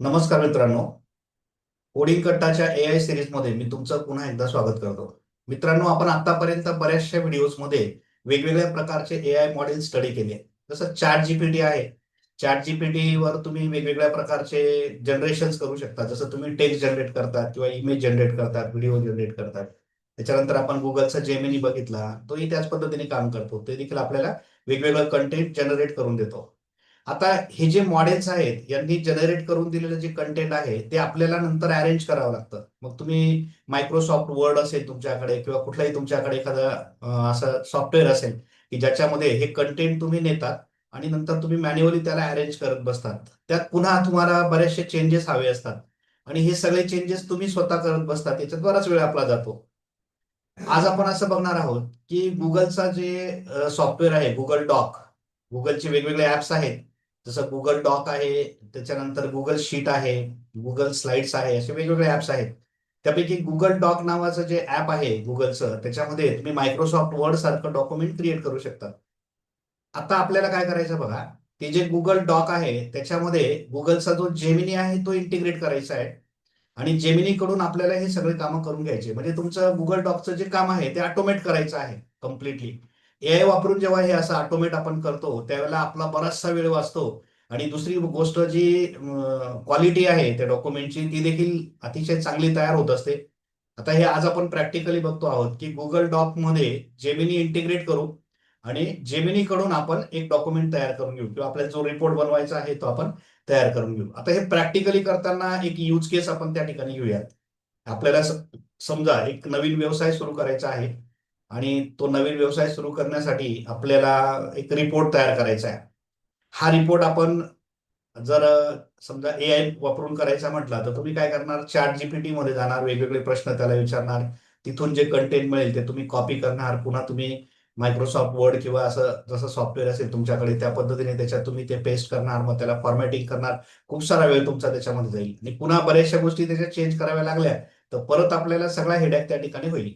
नमस्कार मित्रांनो. कोडिंग कट्टाच्या ए आय सिरीजमध्ये मी तुमचं पुन्हा एकदा स्वागत करतो. मित्रांनो आपण आतापर्यंत बऱ्याचशा व्हिडिओजमध्ये वेगवेगळ्या प्रकारचे ए आय मॉडेल स्टडी केले. जसं चॅट जीपीटी आहे. चॅट जीपीटी वर तुम्ही वेगवेगळ्या प्रकारचे जनरेशन करू शकता. जसं तुम्ही टेक्स्ट जनरेट करतात किंवा इमेज जनरेट करतात व्हिडिओ जनरेट करतात. त्याच्यानंतर आपण गुगलचा जेमिनी बघितला. तोही त्याच पद्धतीने काम करतो. ते देखील आपल्याला वेगवेगळं कंटेंट जनरेट करून देतो. आता हे जे मॉडेल्स आहेत यांनी जनरेट करून दिलेलं जे कंटेंट आहे ते आपल्याला नंतर अरेंज करावं लागतं. मग तुम्ही मायक्रोसॉफ्ट वर्ड असेल तुमच्याकडे किंवा कुठलाही तुमच्याकडे एखादं असं सॉफ्टवेअर असेल की ज्याच्यामध्ये हे कंटेंट तुम्ही नेतात आणि नंतर तुम्ही मॅन्युअली त्याला अरेंज करत बसतात. त्यात पुन्हा तुम्हाला बरेचसे चेंजेस हवे असतात. आणि हे सगळे चेंजेस तुम्ही स्वतः करत बसतात. याच्यात बराच वेळ आपला जातो. आज आपण असं बघणार आहोत की गुगलचा जे सॉफ्टवेअर आहे गुगल डॉक गुगलचे वेगवेगळे ऍप्स आहेत जसं गुगल डॉक आहे त्याच्यानंतर गुगल शीट आहे गुगल स्लाइड्स आहे असे वेगवेगळे ऍप्स आहेत. त्यापैकी गुगल डॉक नावाचं जे ऍप आहे गुगलचं त्याच्यामध्ये तुम्ही मायक्रोसॉफ्ट वर्ड सारखं डॉक्युमेंट क्रिएट करू शकता. आता आपल्याला काय करायचं बघा ते जे गुगल डॉक आहे त्याच्यामध्ये गुगलचा जो जेमिनी आहे तो इंटिग्रेट करायचा आहे. आणि जेमिनी कडून आपल्याला हे सगळे कामं करून घ्यायचे. म्हणजे तुमचं गुगल डॉकचं जे काम आहे ते ऑटोमेट करायचं आहे कम्प्लिटली एआय वापरून जेव्हा हे असं ऑटोमेट आपण करतो त्यावेळेला आपला बराचसा वेळ वाचतो. आणि दुसरी गोष्ट जी क्वालिटी आहे त्या डॉक्युमेंटची ती देखील अतिशय चांगली तयार होत असते. आता हे आज आपण प्रॅक्टिकली बघतो आहोत की गुगल डॉकमध्ये जेमिनी इंटिग्रेट करू आणि जेमिनी कडून आपण एक डॉक्युमेंट तयार करून घेऊ. किंवा आपल्याला जो रिपोर्ट बनवायचा आहे तो आपण तयार करून घेऊ. आता हे प्रॅक्टिकली करताना एक यूज केस आपण त्या ठिकाणी घेऊयात. आपल्याला समजा एक नवीन व्यवसाय सुरू करायचा आहे. आणि तो नवीन व्यवसाय सुरू करण्यासाठी आपल्याला एक रिपोर्ट तयार करायचा आहे. हा रिपोर्ट आपण जर समजा ए आय वापरून करायचा म्हटला तर तुम्ही काय करणार? चॅट जीपीटी मध्ये जाणार वेगवेगळे प्रश्न त्याला विचारणार. तिथून जे कंटेंट मिळेल ते तुम्ही कॉपी करणार. पुन्हा तुम्ही मायक्रोसॉफ्ट वर्ड किंवा असं जसं सॉफ्टवेअर असेल तुमच्याकडे त्या पद्धतीने त्याच्यात तुम्ही ते पेस्ट करणार मग त्याला फॉर्मॅटिंग करणार. खूप सारा वेळ तुमचा त्याच्यामध्ये जाईल. आणि पुन्हा बऱ्याचशा गोष्टी त्याच्यात चेंज कराव्या लागल्या तर परत आपल्याला सगळा हेडॅक त्या ठिकाणी होईल.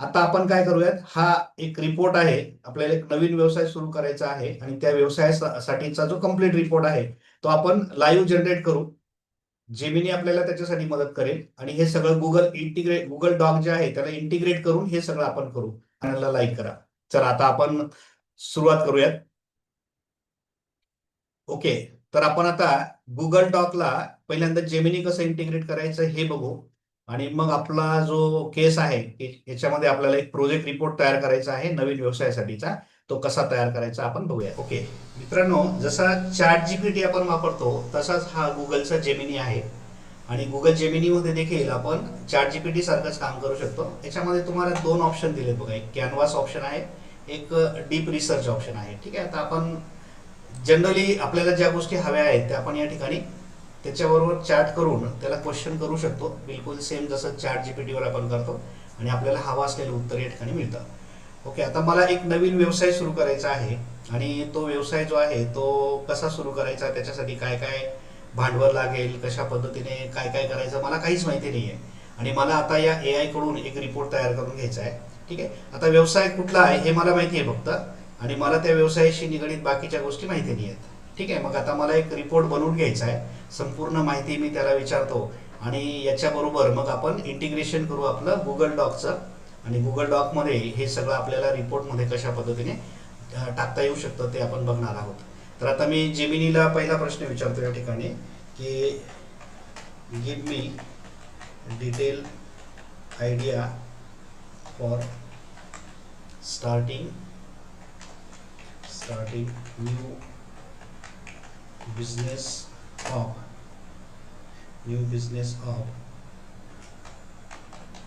आता आपण काय करूयात? हा एक रिपोर्ट आहे. आपल्याला एक नवीन व्यवसाय सुरू करायचा आहे आणि त्या व्यवसायासाठीचा जो कंप्लीट रिपोर्ट आहे तो आपण लाईव्ह जनरेट करू. जेमिनी आपल्याला त्याच्यासाठी मदत करेल आणि हे सगळं गुगल इंटिग्रेट गुगल डॉक जे आहे त्याला इंटिग्रेट करून हे सगळं आपण करू. चॅनलला लाईक करा. चला आता आपण सुरुवात करूयात. ओके तर आपण आता गुगल डॉकला पहिल्यांदा जेमिनी कसं इंटिग्रेट करायचं हे बघू. आणि मग आपला जो केस आहे याच्यामध्ये आपल्याला एक प्रोजेक्ट रिपोर्ट तयार करायचा आहे नवीन व्यवसायासाठीचा तो कसा तयार करायचा आपण बघूया. ओके. मित्रांनो जसा चॅट जीपीटी आपण वापरतो तसाच हा गुगलचा जेमिनी आहे. आणि गुगल जेमिनीमध्ये देखील आपण चॅट जीपीटी सारखंच काम करू शकतो. याच्यामध्ये तुम्हाला दोन ऑप्शन दिलेत बघा. एक कॅनव्हास ऑप्शन आहे एक डीप रिसर्च ऑप्शन आहे. ठीक आहे? आता आपण जनरली आपल्याला ज्या गोष्टी हव्या आहेत त्या आपण या ठिकाणी त्याच्याबरोबर चॅट करून त्याला क्वेश्चन करू शकतो. बिलकुल सेम जसं चॅट जीपीटीवर आपण करतो. आणि आपल्याला हवा असलेलं उत्तर या ठिकाणी मिळतं. ओके आता मला एक नवीन व्यवसाय सुरू करायचा आहे. आणि तो व्यवसाय जो आहे तो कसा सुरू करायचा त्याच्यासाठी काय काय भांडवल लागेल कशा पद्धतीने काय काय करायचं मला काहीच माहिती नाही आहे आणि मला आता या ए आयकडून एक रिपोर्ट तयार करून घ्यायचा आहे. ठीक आहे? आता व्यवसाय कुठला आहे हे मला माहिती आहे फक्त. आणि मला त्या व्यवसायाशी निगडीत बाकीच्या गोष्टी माहिती नाही आहेत ठीक आहे मग आता मला एक रिपोर्ट बनवून घ्यायचा आहे. संपूर्ण माहिती मी त्याला विचारतो. आणि याच्याबरोबर मग आपण इंटिग्रेशन करू आपलं गुगल डॉकचं आणि गुगल डॉकमध्ये हे सगळं आपल्याला रिपोर्टमध्ये कशा पद्धतीने टाकता येऊ शकतं ते आपण बघणार आहोत. तर आता मी जेमिनीला पहिला प्रश्न विचारतो या ठिकाणी की give me detail idea for starting starting new business of new business of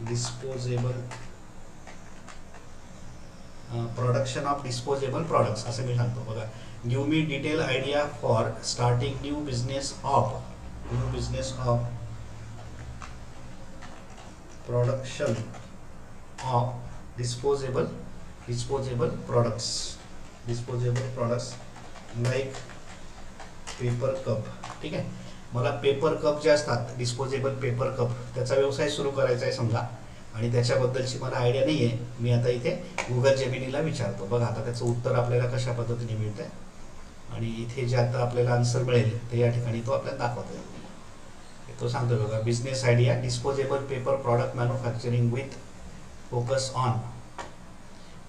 disposable production of disposable products असे मी सांगतो बघा new me detail idea for starting new business of new business of production of disposable disposable products disposable products like paper cup ठीक आहे? मला paper cup जे असतात disposable paper cup त्याचा व्यवसाय सुरू करायचा आहे समजा. आणि त्याच्याबद्दलची मला आयडिया नाही आहे मी आता इथे गुगल जेमिनीला विचारतो. बघा आता त्याचं उत्तर आपल्याला कशा पद्धतीने मिळतंय? आणि इथे जे आता आपल्याला आन्सर मिळेल ते या ठिकाणी तो आपल्याला दाखवतोय. तो सांगतो बघा business idea disposable paper product manufacturing with focus on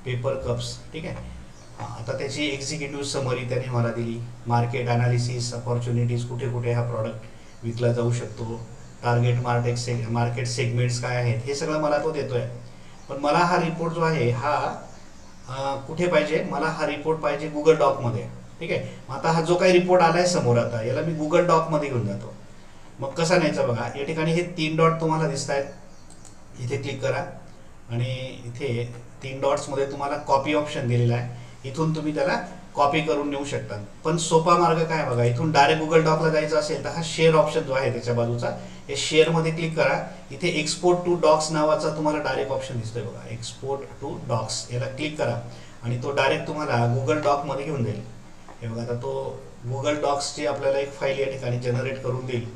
paper cups ठीक आहे? आता त्याची एक्झिक्युटिव्ह समरी त्याने मला दिली. मार्केट अनालिसिस अपॉर्च्युनिटीज कुठे कुठे हा प्रॉडक्ट विकला जाऊ शकतो. टार्गेट मार्केट से मार्केट सेगमेंट्स काय आहेत हे सगळं मला तो देतो आहे पण मला हा रिपोर्ट जो आहे हा कुठे पाहिजे? मला हा रिपोर्ट पाहिजे गुगल डॉकमध्ये ठीक आहे? मग आता हा जो काही रिपोर्ट आला आहे समोर आता याला मी गुगल डॉकमध्ये घेऊन जातो. मग कसा न्यायचा बघा? या ठिकाणी हे तीन डॉट तुम्हाला दिसत आहेत इथे क्लिक करा. आणि इथे तीन डॉट्समध्ये तुम्हाला कॉपी ऑप्शन दिलेला आहे. इथून तुम्ही त्याला कॉपी करून नेऊ शकता. पण सोपा मार्ग काय बघा इथून डायरेक्ट गुगल डॉकला जायचं असेल तर हा शेअर ऑप्शन जो आहे त्याच्या बाजूचा हे शेअरमध्ये क्लिक करा. इथे एक्सपोर्ट टू डॉक्स नावाचा तुम्हाला डायरेक्ट ऑप्शन दिसतोय बघा. एक्सपोर्ट टू डॉक्स याला क्लिक करा. आणि तो डायरेक्ट तुम्हाला गुगल डॉकमध्ये घेऊन जाईल. हे बघा आता तो गुगल डॉक्सची आपल्याला एक फाईल या ठिकाणी जनरेट करून देईल.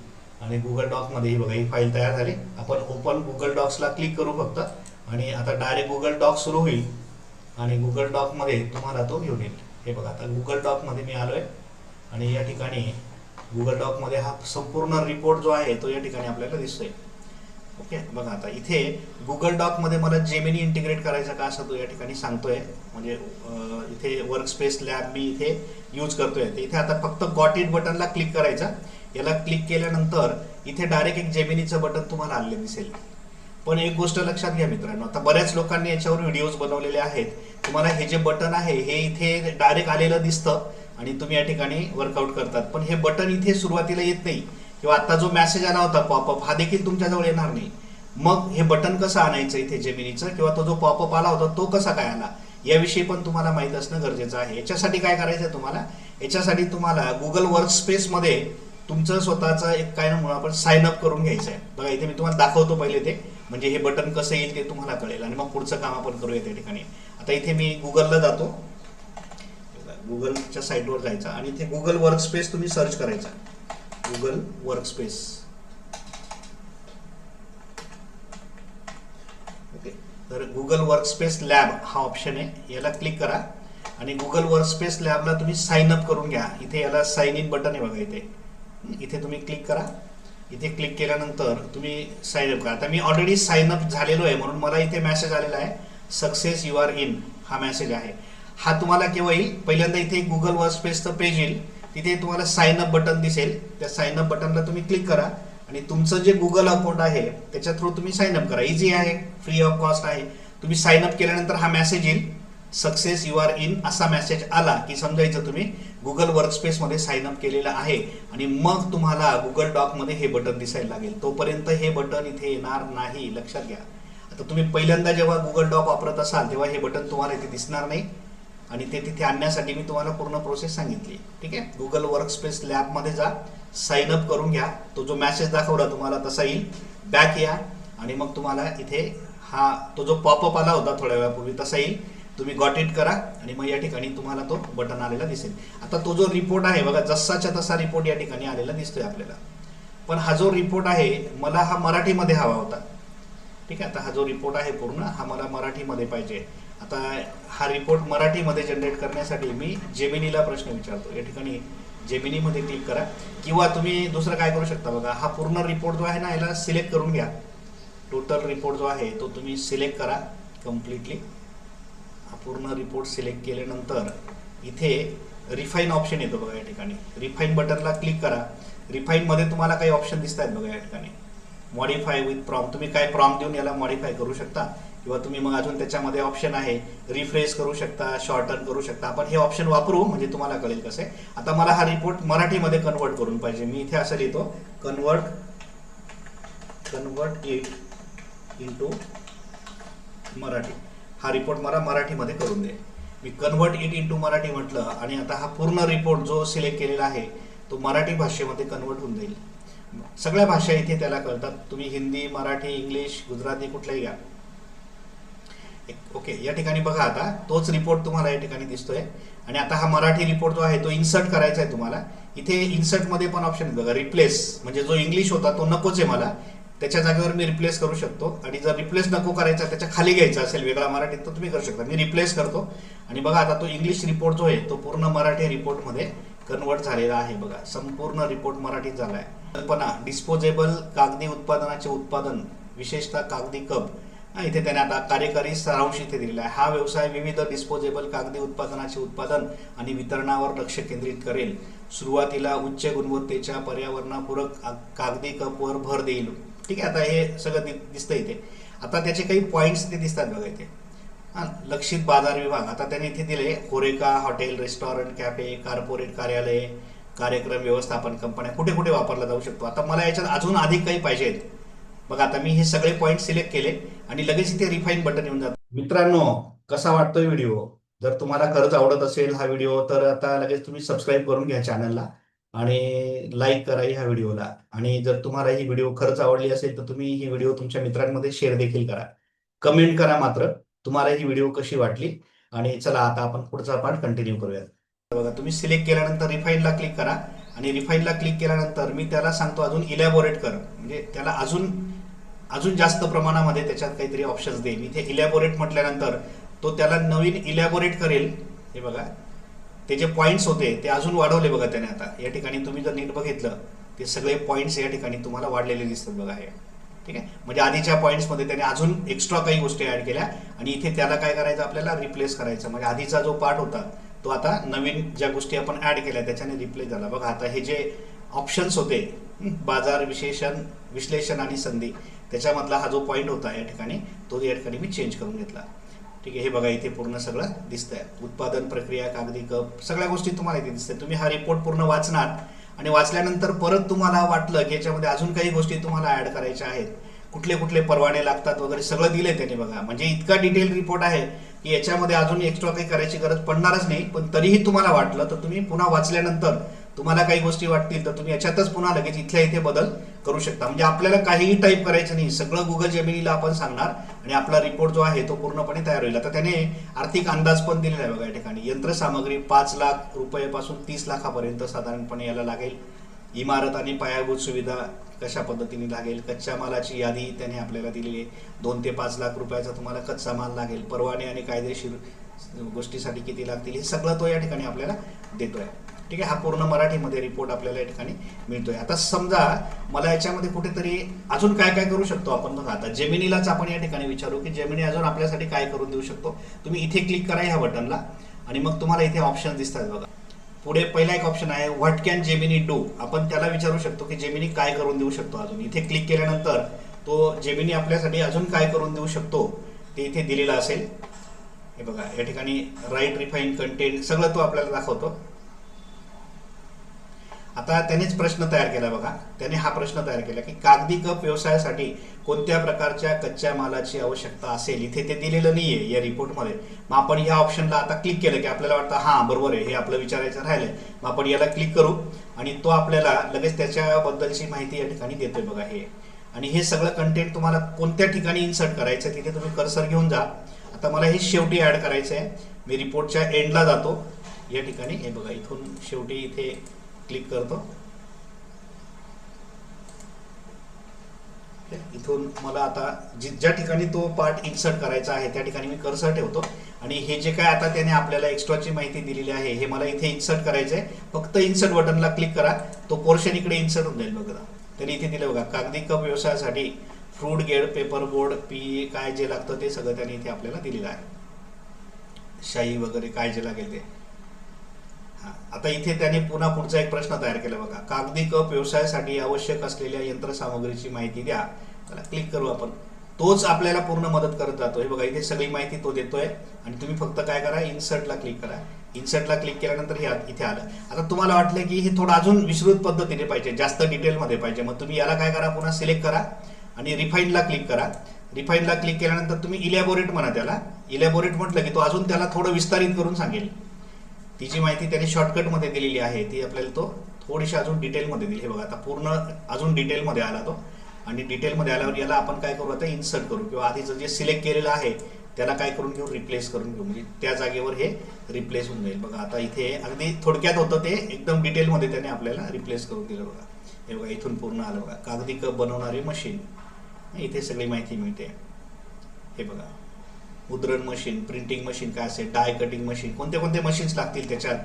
आणि गुगल डॉकमध्ये ही बघा ही फाईल तयार झाली. आपण ओपन गुगल डॉक्सला क्लिक करू फक्त. आणि आता डायरेक्ट गुगल डॉक सुरू होईल. आणि गुगल डॉकमध्ये तुम्हाला तो घेऊन येईल. हे बघा आता गुगल डॉकमध्ये मी आलो आहे आणि या ठिकाणी गुगल डॉकमध्ये हा संपूर्ण रिपोर्ट जो आहे तो या ठिकाणी आपल्याला दिसतोय. ओके बघा आता इथे गुगल डॉकमध्ये मला जेमिनी इंटिग्रेट करायचा का असं तो या ठिकाणी सांगतोय. म्हणजे इथे वर्क स्पेस लॅब मी इथे यूज करतोय. तर इथे आता फक्त गॉट इट बटनला क्लिक करायचा. याला क्लिक केल्यानंतर इथे डायरेक्ट एक जेमिनीचं बटन तुम्हाला आलेलं दिसेल. पण एक गोष्ट लक्षात घ्या मित्रांनो आता बऱ्याच लोकांनी याच्यावर व्हिडिओज बनवलेले आहेत. तुम्हाला हे जे बटन आहे हे इथे डायरेक्ट आलेलं दिसतं आणि तुम्ही या ठिकाणी वर्कआउट करतात. पण हे बटन इथे सुरुवातीला येत नाही. किंवा आता जो मेसेज आला होता पॉपअप हा देखील तुमच्याजवळ येणार नाही. मग हे बटन कसं आणायचं इथे जेमिनीचं? किंवा तो जो पॉपअप आला होता तो कसा काय आला? याविषयी पण तुम्हाला माहीत असणं गरजेचं आहे. याच्यासाठी काय करायचं तुम्हाला? याच्यासाठी तुम्हाला गुगल वर्क स्पेसमध्ये तुमचं स्वतःचं एक काय ना म्हणून आपण साइन अप करून घ्यायचं आहे बघा इथे मी तुम्हाला दाखवतो पहिले ते. म्हणजे हे बटन कसं येईल ते तुम्हाला कळेल. आणि मग पुढचं काम आपण करूया त्या ठिकाणी. आता इथे मी गुगलला जातो. गुगलच्या साईटवर जायचा. आणि इथे गुगल वर्क स्पेस तुम्ही सर्च करायचा. गुगल वर्क स्पेस ओके तर गुगल वर्कस्पेस लॅब हा ऑप्शन आहे. याला क्लिक करा. आणि गुगल वर्कस्पेस लॅबला तुम्ही साइन अप करून घ्या. इथे याला साइन इन बटन आहे बघा इथे. इथे तुम्ही क्लिक करा. इथे क्लिक केल्यानंतर तुम्ही साईन अप करा. आता मी ऑलरेडी साईन अप झालेलो आहे म्हणून मला इथे मॅसेज आलेला आहे. सक्सेस यू आर इन हा मेसेज आहे. हा तुम्हाला केव्हा येईल? पहिल्यांदा इथे गुगल वर्कस्पेसचं पेज येईल. तिथे तुम्हाला साईन अप बटन दिसेल. त्या साईन अप बटनला तुम्ही क्लिक करा आणि तुमचं जे गुगल अकाउंट आहे त्याच्या थ्रू तुम्ही साईन अप करा. इझी आहे. फ्री ऑफ कॉस्ट आहे. तुम्ही साईन अप केल्यानंतर हा मेसेज येईल. सक्सेस यू आर इन असा मेसेज आला की समजायचं तुम्ही. गुगल वर्कस्पेसमध्ये साईन अप केलेलं आहे आणि मग तुम्हाला गुगल डॉकमध्ये हे बटन दिसायला लागेल. तोपर्यंत हे बटन इथे येणार नाही. लक्षात घ्या. आता तुम्ही पहिल्यांदा जेव्हा गुगल डॉक वापरत असाल तेव्हा हे बटन तुम्हाला इथे दिसणार नाही. आणि ते तिथे आणण्यासाठी मी तुम्हाला पूर्ण प्रोसेस सांगितली. ठीक आहे? गुगल वर्कस्पेस लॅबमध्ये जा. साईन अप करून घ्या. तो जो मॅसेज दाखवला तुम्हाला तसा येईल. बॅक या. आणि मग तुम्हाला इथे हा तो जो पॉपअप आला होता थोड्या वेळापूर्वी तसा येईल. तुम्ही गॉट इट करा आणि मग या ठिकाणी तुम्हाला तो बटन आलेला दिसेल. आता तो जो रिपोर्ट आहे बघा जसाच्या तसा रिपोर्ट या ठिकाणी आलेला दिसतोय आपल्याला. पण हा जो रिपोर्ट आहे मला हा मराठीमध्ये हवा होता. ठीक आहे आता हा जो रिपोर्ट आहे पूर्ण हा मला मराठीमध्ये पाहिजे. आता हा रिपोर्ट मराठीमध्ये जनरेट करण्यासाठी मी जेमिनीला प्रश्न विचारतो. या ठिकाणी जेमिनीमध्ये क्लिक करा. किंवा तुम्ही दुसरं काय करू शकता बघा हा पूर्ण रिपोर्ट जो आहे ना याला सिलेक्ट करून घ्या. टोटल रिपोर्ट जो आहे तो तुम्ही सिलेक्ट करा कम्प्लिटली हा पूर्ण रिपोर्ट सिलेक्ट केल्यानंतर इथे रिफाईन ऑप्शन येतो बघा या ठिकाणी. रिफाईन बटनला क्लिक करा. रिफाईनमध्ये तुम्हाला काही ऑप्शन दिसत आहेत बघा या ठिकाणी. मॉडिफाय विथ प्रॉम तुम्ही काय प्रॉम देऊन याला मॉडीफाय करू शकता? किंवा तुम्ही मग अजून त्याच्यामध्ये ऑप्शन आहे रिफ्रेश करू शकता शॉर्टन करू शकता. आपण हे ऑप्शन वापरू म्हणजे तुम्हाला कळेल कसं आहे. आता मला हा रिपोर्ट मराठीमध्ये कन्वर्ट करून पाहिजे. मी इथे असं लिहितो convert convert it into Marathi. हा रिपोर्ट मला मराठीमध्ये करून दे. मी कन्वर्ट इट टू मराठी म्हटलं आणि आता हा पूर्ण रिपोर्ट जो सिलेक्ट केलेला आहे तो मराठी भाषेमध्ये कन्वर्ट होऊन जाईल. सगळ्या भाषा इथे त्याला कळतात. तुम्ही हिंदी मराठी इंग्लिश गुजराती कुठलाही घ्या. ओके या ठिकाणी बघा आता. तोच रिपोर्ट तुम्हाला या ठिकाणी दिसतोय. आणि आता हा मराठी रिपोर्ट जो आहे तो इन्सर्ट करायचा आहे तुम्हाला. इथे इन्सर्टमध्ये पण ऑप्शन बघा रिप्लेस म्हणजे जो इंग्लिश होता तो नकोच आहे मला. त्याच्या जागेवर मी रिप्लेस करू शकतो. आणि जर रिप्लेस नको करायचा त्याच्याखाली घ्यायचा असेल वेगळा मराठीत तर तुम्ही करू शकता. मी रिप्लेस करतो. आणि बघा आता तो इंग्लिश रिपोर्ट जो आहे तो पूर्ण मराठी रिपोर्टमध्ये कन्वर्ट झालेला आहे बघा. संपूर्ण रिपोर्ट मराठीत झाला आहे कल्पना डिस्पोजेबल कागदी उत्पादनाचे उत्पादन विशेषतः कागदी कप. हा, इथे त्याने आता कार्यकारी सारांश इथे दिलेला आहे. हा व्यवसाय विविध डिस्पोजेबल कागदी उत्पादनाचे उत्पादन आणि वितरणावर लक्ष केंद्रित करेल. सुरुवातीला उच्च गुणवत्तेच्या पर्यावरणापूरक कागदी कपवर भर देईल. ठीक आहे आता हे सगळं दि- दिसतंय इथे. आता त्याचे काही पॉईंट्स ते दिसतात बघा इथे. हा लक्षित बाजार विभाग. आता त्यांनी इथे दिले horeca hotel restaurant cafe corporate कार्यालय कार्यक्रम व्यवस्थापन कंपन्या कुठे कुठे वापरला जाऊ शकतो. आता मला याच्यात अजून अधिक काही पाहिजेत बघा आता मी हे सगळे पॉईंट सिलेक्ट केले आणि लगेच इथे रिफाईन बटन येऊन जातं. मित्रांनो कसा वाटतोय व्हिडिओ जर तुम्हाला खरंच आवडत असेल हा व्हिडिओ तर आता लगेच तुम्ही सबस्क्राईब करून घ्या चॅनलला आणि लाईक करा ह्या व्हिडिओला. आणि जर तुम्हाला ही व्हिडिओ खरंच आवडली असेल तर तुम्ही ही व्हिडिओ तुमच्या मित्रांमध्ये शेअर देखील करा. कमेंट करा मात्र तुम्हाला ही व्हिडिओ कशी वाटली? आणि चला आता आपण पुढचा पार्ट कंटिन्यू करूयात. बघा तुम्ही सिलेक्ट केल्यानंतर रिफाईनला क्लिक करा. आणि रिफाईनला क्लिक केल्यानंतर मी त्याला सांगतो अजून इलॅबोरेट कर. म्हणजे त्याला अजून अजून जास्त प्रमाणामध्ये त्याच्यात काहीतरी ऑप्शन्स देईल. इथे इलॅबोरेट म्हटल्यानंतर तो त्याला नवीन इलॅबोरेट करेल. हे बघा. ते जे पॉईंट्स होते ते अजून वाढवले बघा त्याने आता. या ठिकाणी तुम्ही जर नीट बघितलं ते सगळे पॉईंट्स या ठिकाणी तुम्हाला वाढलेले दिसतात बघा हे. ठीक आहे? म्हणजे आधीच्या पॉईंट्समध्ये त्याने अजून एक्स्ट्रा काही गोष्टी ऍड केल्या आणि इथे त्याला काय करायचं आपल्याला? रिप्लेस करायचं. म्हणजे आधीचा जो पार्ट होता तो आता नवीन ज्या गोष्टी आपण ऍड केल्या त्याच्याने रिप्लेस झाला. बघा आता हे जे ऑप्शन्स होते बाजार विशेषण विश्लेषण आणि संधी त्याच्यामधला हा जो पॉईंट होता या ठिकाणी तो या ठिकाणी मी चेंज करून घेतला. ठीक आहे हे बघा इथे पूर्ण सगळं दिसतंय. उत्पादन प्रक्रिया कागदी कप सगळ्या गोष्टी तुम्हाला इथे दिसतात. तुम्ही हा रिपोर्ट पूर्ण वाचणार आणि वाचल्यानंतर परत तुम्हाला वाटलं की याच्यामध्ये अजून काही गोष्टी तुम्हाला ऍड करायच्या आहेत. कुठले कुठले परवाने लागतात वगैरे सगळं दिलंय त्याने बघा. म्हणजे इतका डिटेल रिपोर्ट आहे की याच्यामध्ये अजून एक्स्ट्रा काही करायची गरज पडणारच नाही पण तरीही तुम्हाला वाटलं तर तुम्ही पुन्हा वाचल्यानंतर तुम्हाला काही गोष्टी वाटतील तर तुम्ही याच्यातच पुन्हा लगेच इथल्या इथे बदल करू शकता. म्हणजे आपल्याला काहीही टाईप करायचं नाही. सगळं गुगल जेमिनीला आपण सांगणार आणि आपला रिपोर्ट जो आहे तो पूर्णपणे तयार होईल. आता त्याने आर्थिक अंदाज पण दिलेला आहे बघा या ठिकाणी. यंत्रसामग्री पाच लाख रुपयापासून तीस लाखापर्यंत साधारणपणे याला लागेल. इमारत आणि पायाभूत सुविधा कशा पद्धतीने लागेल? कच्च्या मालाची यादी त्याने आपल्याला दिलेली आहे. दोन ते पाच लाख रुपयाचा तुम्हाला कच्चा माल लागेल. परवाने आणि कायदेशीर गोष्टीसाठी किती लागतील? हे सगळं तो या ठिकाणी आपल्याला देतोय. ठीक आहे? हा पूर्ण मराठीमध्ये रिपोर्ट आपल्याला या ठिकाणी मिळतोय. आता समजा मला याच्यामध्ये कुठेतरी अजून काय काय करू शकतो आपण? बघा आता जेमिनीलाच आपण या ठिकाणी विचारू की जेमिनी अजून आपल्यासाठी काय करून देऊ शकतो? तुम्ही इथे क्लिक करा ह्या बटनला आणि मग तुम्हाला इथे ऑप्शन दिसतात बघा. पुढे पहिला एक ऑप्शन आहे व्हॉट कॅन जेमिनी डू आपण त्याला विचारू शकतो की जेमिनी काय करून देऊ शकतो अजून? इथे क्लिक केल्यानंतर तो जेमिनी आपल्यासाठी अजून काय करून देऊ शकतो? ते इथे दिलेलं असेल. हे बघा या ठिकाणी राईट रिफाईन कंटेंट सगळं तो आपल्याला दाखवतो. आता त्यानेच प्रश्न तयार केला बघा. त्याने हा प्रश्न तयार केला की कागदी कप व्यवसायासाठी कोणत्या प्रकारच्या कच्च्या मालाची आवश्यकता असेल? इथे ते दिलेलं नाही आहे या रिपोर्टमध्ये मग आपण या ऑप्शनला आता क्लिक केलं की आपल्याला वाटतं हां बरोबर आहे हे आपलं विचारायचं राहिलं मग आपण याला क्लिक करू आणि तो आपल्याला लगेच त्याच्याबद्दलची माहिती या ठिकाणी देतोय बघा हे. आणि हे सगळं कंटेंट तुम्हाला कोणत्या ठिकाणी इन्सर्ट करायचं तिथे तुम्ही कर्सर घेऊन जा. आता मला हे शेवटी ॲड करायचं आहे मी रिपोर्टच्या एंडला जातो. या ठिकाणी हे बघा इथून शेवटी इथे क्लिक करतो. इथून मला आता जि ज्या ठिकाणी तो पार्ट इन्सर्ट करायचा आहे त्या ठिकाणी मी कर्सर ठेवतो. आणि हे जे काय आता त्याने आपल्याला एक्स्ट्राची माहिती दिलेली आहे हे मला इथे इन्सर्ट करायचं आहे फक्त इन्सर्ट बटनला क्लिक करा. तो पोर्शन इकडे इन्सर्ट होऊन जाईल बघा. त्यांनी इथे दिलं बघा कागदी कप व्यवसायासाठी food grade paper board P काय जे लागतं ते सगळं त्याने इथे आपल्याला दिलेलं आहे. शाई वगैरे काय जे लागेल ते. आता इथे त्याने पुन्हा पुढचा एक प्रश्न तयार केला बघा. कागदी कप व्यवसायासाठी आवश्यक असलेल्या यंत्रसामग्रीची माहिती द्या. त्याला क्लिक करू आपण. तोच आपल्याला पूर्ण मदत करत जातो. हे बघा इथे सगळी माहिती तो देतोय. आणि तुम्ही फक्त काय करा इन्सर्टला क्लिक करा. इन्सर्टला क्लिक केल्यानंतर हे इथे आलं. आता तुम्हाला वाटलं की हे थोडं अजून विस्तृत पद्धतीने पाहिजे जास्त डिटेलमध्ये पाहिजे. मग तुम्ही याला काय करा पुन्हा सिलेक्ट करा. आणि रिफाईनला क्लिक करा. रिफाईनला क्लिक केल्यानंतर तुम्ही इलॅबोरेट म्हणा त्याला. इलॅबोरेट म्हटलं की तो अजून त्याला थोडं विस्तारित करून सांगेल. ती जी माहिती त्याने शॉर्टकटमध्ये दिलेली आहे. ती आपल्याला तो थोडीशी अजून डिटेलमध्ये दिली. हे बघा आता पूर्ण अजून डिटेलमध्ये आला तो. आणि डिटेलमध्ये आल्यावर याला आपण काय करू आता इन्सर्ट करू. किंवा आधीचं जे सिलेक्ट केलेलं आहे त्याला काय करून घेऊ? रिप्लेस करून घेऊ. म्हणजे त्या जागेवर हे रिप्लेस होऊन जाईल. बघा आता इथे अगदी थोडक्यात होतं ते. एकदम डिटेलमध्ये त्याने आपल्याला रिप्लेस करून दिलं बघा. हे बघा इथून पूर्ण आलं बघा. कागदी कप बनवणारी मशीन इथे सगळी माहिती मिळते. हे बघा. मुद्रण मशीन प्रिंटिंग मशीन काय असेल डाय कटिंग मशीन कोणते कोणते मशीन्स लागतील त्याच्यात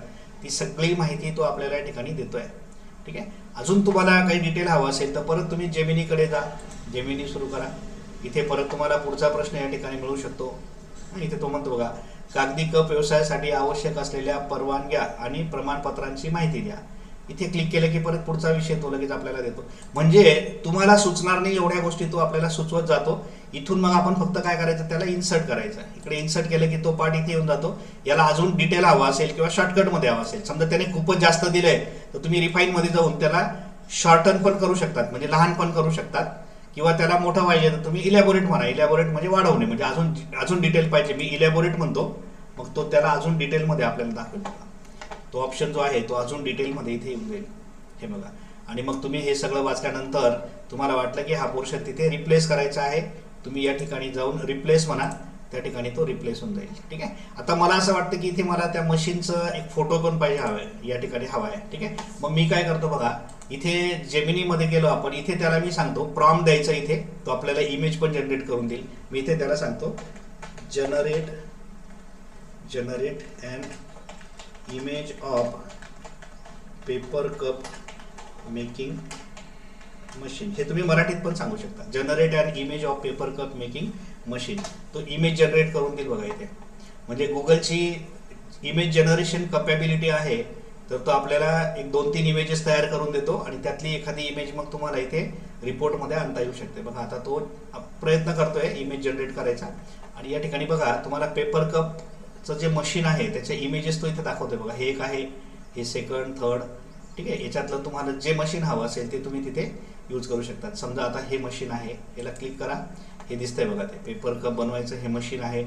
ती सगळी माहिती तो आपल्याला या ठिकाणी देतो आहे ठीक आहे? अजून तुम्हाला काही डिटेल हवं असेल तर परत तुम्ही जेमिनीकडे जा. जेमिनी सुरू करा. इथे परत तुम्हाला पुढचा प्रश्न या ठिकाणी मिळू शकतो. इथे तो म्हणतो बघा कागदी कप व्यवसायासाठी आवश्यक असलेल्या परवानग्या आणि प्रमाणपत्रांची माहिती द्या. इथे क्लिक केलं की परत पुढचा विषय तो लगेच आपल्याला देतो. म्हणजे तुम्हाला सुचणार नाही एवढ्या गोष्टी तो आपल्याला सुचवत जातो. इथून मग आपण फक्त काय करायचं त्याला इन्सर्ट करायचं. इकडे इन्सर्ट केलं की तो पार्ट इथे येऊन जातो. याला अजून डिटेल हवा असेल किंवा शॉर्टकटमध्ये हवा असेल. समजा त्याने खूपच जास्त दिलंय तर तुम्ही रिफाईनमध्ये जाऊन त्याला शॉर्टन पण करू शकतात. म्हणजे लहान पण करू शकतात. किंवा त्याला मोठं पाहिजे तर तुम्ही इलॅबोरेट म्हणा. इलॅबोरेट म्हणजे वाढवणे. म्हणजे अजून अजून डिटेल पाहिजे. मी इलॅबोरेट म्हणतो. मग तो त्याला अजून डिटेलमध्ये आपल्याला दाखवेल. तो ऑप्शन जो आहे तो अजून डिटेलमध्ये इथे येऊन जाईल. हे बघा. आणि मग तुम्ही हे सगळं वाचल्यानंतर तुम्हाला वाटलं की हा पोर्शन तिथे रिप्लेस करायचा आहे. तुम्ही या ठिकाणी जाऊन रिप्लेस म्हणा त्या ठिकाणी तो रिप्लेस होऊन जाईल. ठीक आहे? आता मला असं वाटतं की इथे मला त्या मशीनचं एक फोटो पण पाहिजे हवाय या ठिकाणी हवा आहे. ठीक आहे? मग मी काय करतो बघा इथे जेमिनीमध्ये गेलो आपण इथे त्याला मी सांगतो प्रॉम द्यायचा इथे तो आपल्याला इमेज पण जनरेट करून देईल. मी इथे त्याला सांगतो generate generate and image of paper cup making machine हे तुम्ही मराठीत पण सांगू शकता. Generate and image of paper cup making machine तो इमेज जनरेट करून देईल बघा इथे. म्हणजे गुगलची इमेज जनरेशन कपॅबिलिटी आहे तर तो आपल्याला एक दोन तीन इमेजेस तयार करून देतो आणि त्यातली एखादी इमेज मग तुम्हाला इथे रिपोर्टमध्ये आणता येऊ शकते. बघा आता तो प्रयत्न करतोय इमेज जनरेट करायचा. आणि या ठिकाणी बघा तुम्हाला पेपर कप चं जे मशीन आहे त्याचे इमेजेस तो इथे दाखवतोय. बघा हे एक आहे हे सेकंड थर्ड ठीक आहे? याच्यातलं तुम्हाला जे मशीन हवं असेल ते तुम्ही तिथे यूज करू शकतात. समजा आता हे मशीन आहे याला क्लिक करा. हे दिसतंय बघा ते. पेपर कप बनवायचं हे मशीन आहे.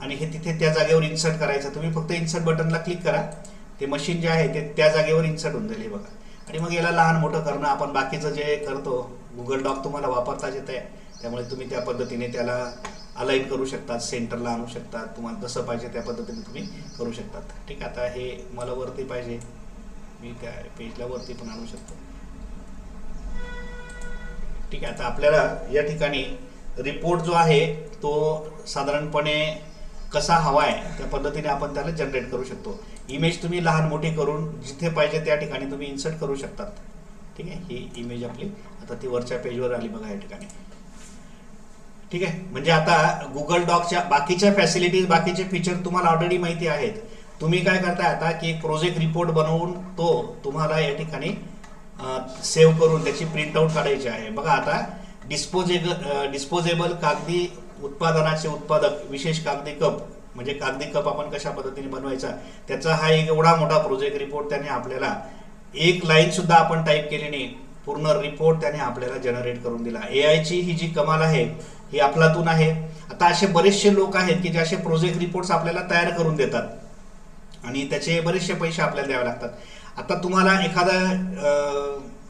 आणि हे तिथे त्या जागेवर इन्सर्ट करायचं. तुम्ही फक्त इन्सर्ट बटनला क्लिक करा. ते मशीन जे आहे ते त्या जागेवर इन्सर्ट होऊन जाईल हे बघा. आणि मग याला लहान मोठं करणं आपण बाकीचं जे करतो गुगल डॉक तुम्हाला वापरताच येत आहे त्यामुळे तुम्ही त्या पद्धतीने त्याला अलाईन करू शकतात सेंटरला आणू शकतात. तुम्हाला जसं पाहिजे त्या पद्धतीने तुम्ही करू शकतात. ठीक आहे आता हे मला वरती पाहिजे. मी त्या पेजला वरती पण आणू शकतो. ठीक आहे आता आपल्याला या ठिकाणी रिपोर्ट जो आहे तो साधारणपणे कसा हवा आहे त्या पद्धतीने आपण त्याला जनरेट करू शकतो. इमेज तुम्ही लहान मोठी करून जिथे पाहिजे त्या ठिकाणी तुम्ही इन्सर्ट करू शकतात. ठीक आहे ही इमेज आपली आता ती वरच्या पेजवर आली बघा या ठिकाणी. ठीक आहे? म्हणजे आता गुगल डॉकच्या बाकीच्या फॅसिलिटीज बाकीचे फीचर तुम्हाला ऑलरेडी माहिती आहेत. तुम्ही काय करताय आता की एक प्रोजेक्ट रिपोर्ट बनवून तो तुम्हाला या ठिकाणी सेव्ह करून त्याची प्रिंटआउट काढायची आहे. बघा आता डिस्पोजेबल डिस्पोजेबल कागदी उत्पादनाचे उत्पादक विशेष कागदी कप म्हणजे कागदी कप आपण कशा पद्धतीने बनवायचा त्याचा हा एक एवढा मोठा प्रोजेक्ट रिपोर्ट त्याने आपल्याला एक लाईन सुद्धा आपण टाईप केली नाही. पूर्ण रिपोर्ट त्याने आपल्याला जनरेट करून दिला. ए आयची ही जी कमाल आहे हे आपलातून आहे. आता असे बरेचसे लोक आहेत की जे असे प्रोजेक्ट रिपोर्ट्स आपल्याला तयार करून देतात. आणि त्याचे बरेचसे पैसे आपल्याला द्यावे लागतात. आता तुम्हाला एखादा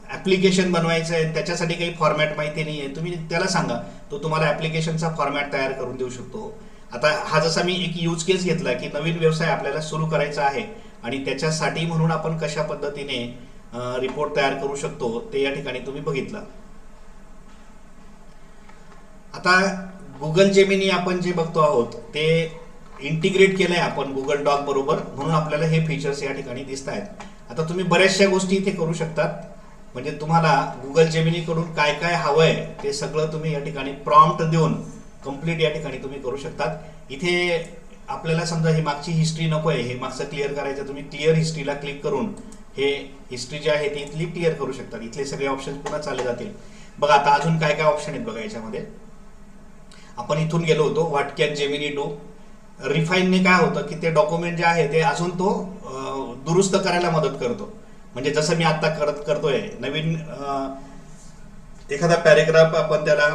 ॲप्लिकेशन बनवायचं आहे त्याच्यासाठी काही फॉर्मॅट माहिती नाही आहे. तुम्ही त्याला सांगा. तो तुम्हाला ॲप्लिकेशनचा फॉर्मॅट तयार करून देऊ शकतो. आता हा जसा मी एक यूज केस घेतला की नवीन व्यवसाय आपल्याला सुरू करायचा आहे. आणि त्याच्यासाठी म्हणून आपण कशा पद्धतीने रिपोर्ट तयार करू शकतो ते या ठिकाणी तुम्ही बघितलं. आता गुगल जेमिनी आपण जे बघतो आहोत ते इंटिग्रेट केलंय आपण गुगल डॉक बरोबर म्हणून आपल्याला हे फीचर्स या ठिकाणी दिसत आहेत आता तुम्ही बऱ्याचशा गोष्टी इथे करू शकतात. म्हणजे तुम्हाला गुगल जेमिनी कडून काय काय हवंय ते सगळं तुम्ही या ठिकाणी प्रॉम्प्ट देऊन कंप्लीट या ठिकाणी तुम्ही करू शकतात. इथे आपल्याला समजा ही मागची हिस्ट्री नको आहे हे मागचं क्लिअर करायचं तुम्ही क्लिअर हिस्ट्रीला क्लिक करून हे हिस्ट्री जी आहे ती इथली क्लिअर करू शकतात. इथले सगळे ऑप्शन पुन्हा चालले जातील. बघा आता अजून काय काय ऑप्शन आहेत बघा याच्यामध्ये. आपण इथून गेलो होतो वाटक्यात जेमिनी टू रिफाईनने काय होतं की ते डॉक्युमेंट जे आहे ते अजून तो दुरुस्त करायला मदत करतो. म्हणजे जसं मी आत्ता करत करतोय नवीन एखादा पॅरेग्राफ आपण त्याला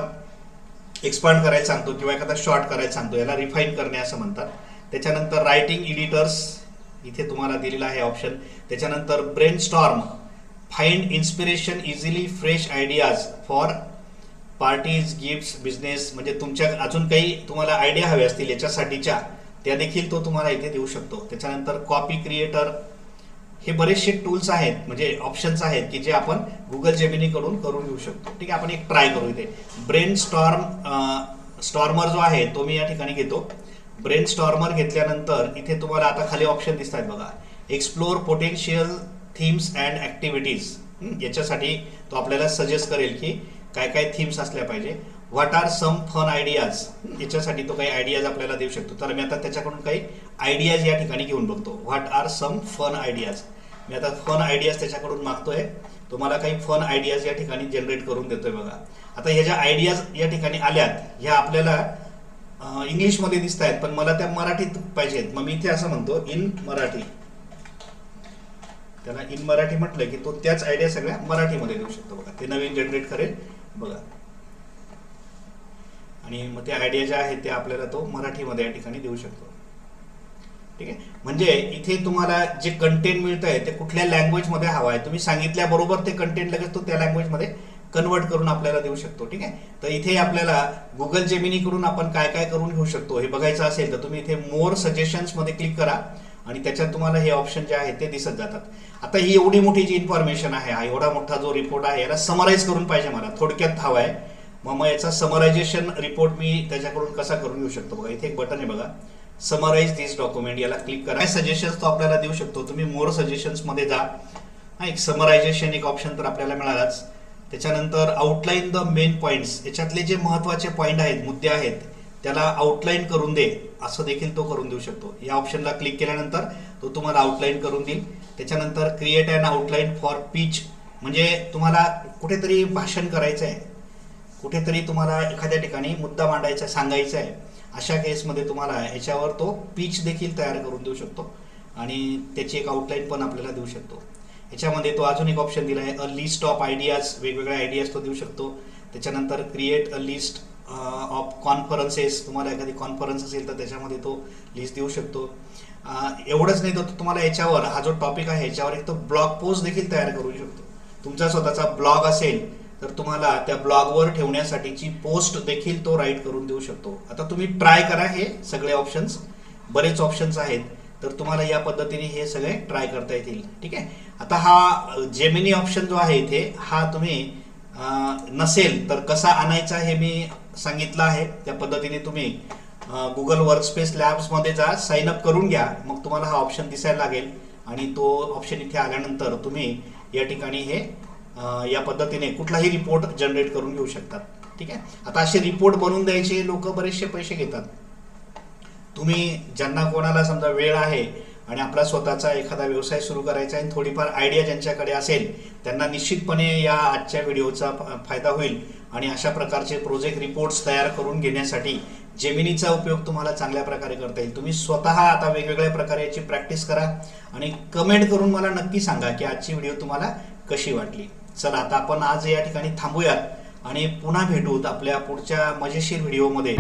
एक्सपांड करायला सांगतो किंवा एखादा शॉर्ट करायला सांगतो याला रिफाईन करणे असं म्हणतात. त्याच्यानंतर रायटिंग एडिटर्स इथे तुम्हाला दिलेला आहे ऑप्शन त्याच्यानंतर brainstorm find inspiration easily fresh ideas for parties gift business म्हणजे तुमच्या अजून काही तुम्हाला आयडिया हव्या असतील याच्यासाठीच्या त्या देखील तो तुम्हाला इथे देऊ शकतो. त्याच्यानंतर कॉपी क्रिएटर हे बरेचसे टूल्स आहेत म्हणजे ऑप्शन्स आहेत की जे आपण गुगल जेमिनीकडून करून घेऊ शकतो. ठीक आहे आपण एक ट्राय करू इथे. ब्रेन स्टॉर्म स्टॉर्मर जो आहे तो मी या ठिकाणी घेतो. ब्रेन स्टॉर्मर घेतल्यानंतर इथे तुम्हाला आता खाली ऑप्शन दिसत आहेत बघा explore potential themes and activities याच्यासाठी तो आपल्याला सजेस्ट करेल की काय काय थीम्स असल्या पाहिजे. What are some fun ideas याच्यासाठी तो काही आयडियाज आपल्याला देऊ शकतो. तर मी आता त्याच्याकडून काही आयडियाज या ठिकाणी घेऊन बघतो. What are some fun ideas मी आता फन आयडियाज त्याच्याकडून मागतोय. तो मला काही फन आयडियाज या ठिकाणी जनरेट करून देतोय बघा. आता ह्या ज्या आयडियाज या ठिकाणी आल्यात ह्या आपल्याला इंग्लिशमध्ये दिसत आहेत पण मला त्या मराठीत पाहिजेत. मग मी इथे असं म्हणतो इन मराठी. त्याला इन मराठी म्हटलं की तो त्याच आयडिया सगळ्या मराठीमध्ये देऊ शकतो बघा. ते नवीन जनरेट करेल. बघा. आणि मग त्या आयडिया ज्या आहेत त्या आपल्याला तो मराठीमध्ये या ठिकाणी देऊ शकतो. ठीक आहे? म्हणजे इथे तुम्हाला जे कंटेंट मिळत आहे ते कुठल्या लँग्वेजमध्ये हवं आहे? तुम्ही सांगितल्याबरोबर ते कंटेंट लगेच तो त्या लँग्वेजमध्ये कन्वर्ट करून आपल्याला देऊ शकतो. ठीक आहे? तर इथे आपल्याला गुगल जेमिनी करून आपण काय काय करून घेऊ शकतो हे बघायचं असेल तर तुम्ही इथे मोर सजेशन्समध्ये क्लिक करा. आणि त्याच्यात तुम्हाला हे ऑप्शन जे आहे ते दिसत जातात. आता ही एवढी मोठी जी इन्फॉर्मेशन आहे हा एवढा मोठा जो रिपोर्ट आहे याला समराईज करून पाहिजे मला. थोडक्यात हवा आहे. मग मग याचा समरायझेशन रिपोर्ट मी त्याच्याकडून कसा करून घेऊ शकतो? बघा इथे एक बटन आहे बघा. समराईज दिस डॉक्युमेंट याला क्लिक करा. सजेशन्स तो आपल्याला देऊ शकतो? तुम्ही मोर सजेशन्समध्ये जा. हा एक समरायझेशन एक ऑप्शन तर आपल्याला मिळालाच. त्याच्यानंतर आउटलाईन द मेन पॉईंट्स याच्यातले जे महत्त्वाचे पॉईंट आहेत मुद्दे आहेत त्याला आउटलाईन करून दे. असं देखील तो करून देऊ शकतो. या ऑप्शनला क्लिक केल्यानंतर तो तुम्हाला आउटलाईन करून देईल. त्याच्यानंतर create and outline for pitch म्हणजे तुम्हाला कुठेतरी भाषण करायचं आहे कुठेतरी तुम्हाला एखाद्या ठिकाणी मुद्दा मांडायचा आहे, सांगायचा आहे अशा केसमध्ये तुम्हाला याच्यावर तो पीच देखील तयार करून देऊ शकतो. आणि त्याची एक आउटलाईन पण आपल्याला देऊ शकतो. याच्यामध्ये तो अजून एक ऑप्शन दिला आहे अ लिस्ट ऑफ आयडियाज वेगवेगळ्या आयडियाज तो देऊ शकतो. त्याच्यानंतर create a list of conferences तुम्हाला एखादी कॉन्फरन्स असेल तर त्याच्यामध्ये तो लिस्ट देऊ शकतो. एवढंच नाही तर तुम्हाला याच्यावर हा जो टॉपिक आहे याच्यावर एक तो ब्लॉग पोस्ट देखील तयार करू शकतो. तुमचा स्वतःचा ब्लॉग असेल तर तुम्हाला त्या ब्लॉगवर ठेवण्यासाठीची पोस्ट देखील तो राईट करून देऊ शकतो. आता तुम्ही ट्राय करा हे सगळे ऑप्शन्स बरेच ऑप्शन्स आहेत तर तुम्हाला या पद्धतीने हे सगळे ट्राय करता येतील. ठीक आहे? आता हा जेमिनी ऑप्शन जो आहे इथे हा तुम्ही नसेल तर कसा आणायचा हे मी सांगितलं आहे. त्या पद्धतीने तुम्ही गुगल वर्कस्पेस लॅब्समध्ये जा साईन अप करून घ्या. मग तुम्हाला हा ऑप्शन दिसायला लागेल. आणि तो ऑप्शन इथे आल्यानंतर तुम्ही या ठिकाणी हे या पद्धतीने कुठलाही रिपोर्ट जनरेट करून घेऊ शकतात ठीक आहे? आता असे रिपोर्ट बनवून द्यायचे लोक बरेचसे पैसे घेतात. तुम्ही ज्यांना कोणाला समजा वेळ आहे आणि आपला स्वतःचा एखादा व्यवसाय सुरू करायचा आहे आणि थोडीफार आयडिया ज्यांच्याकडे असेल त्यांना निश्चितपणे या आजच्या व्हिडिओचा फायदा होईल. आणि अशा प्रकारचे प्रोजेक्ट रिपोर्ट्स तयार करून घेण्यासाठी जेमिनीचा उपयोग तुम्हाला चांगल्या प्रकारे करता येईल. तुम्ही स्वतः आता वेगवेगळ्या प्रकारे याची प्रॅक्टिस करा आणि कमेंट करून मला नक्की सांगा की आजची व्हिडिओ तुम्हाला कशी वाटली. चला आता आपण आज या ठिकाणी थांबूयात आणि पुन्हा भेटूत आपल्या पुढच्या मजेशीर व्हिडिओमध्ये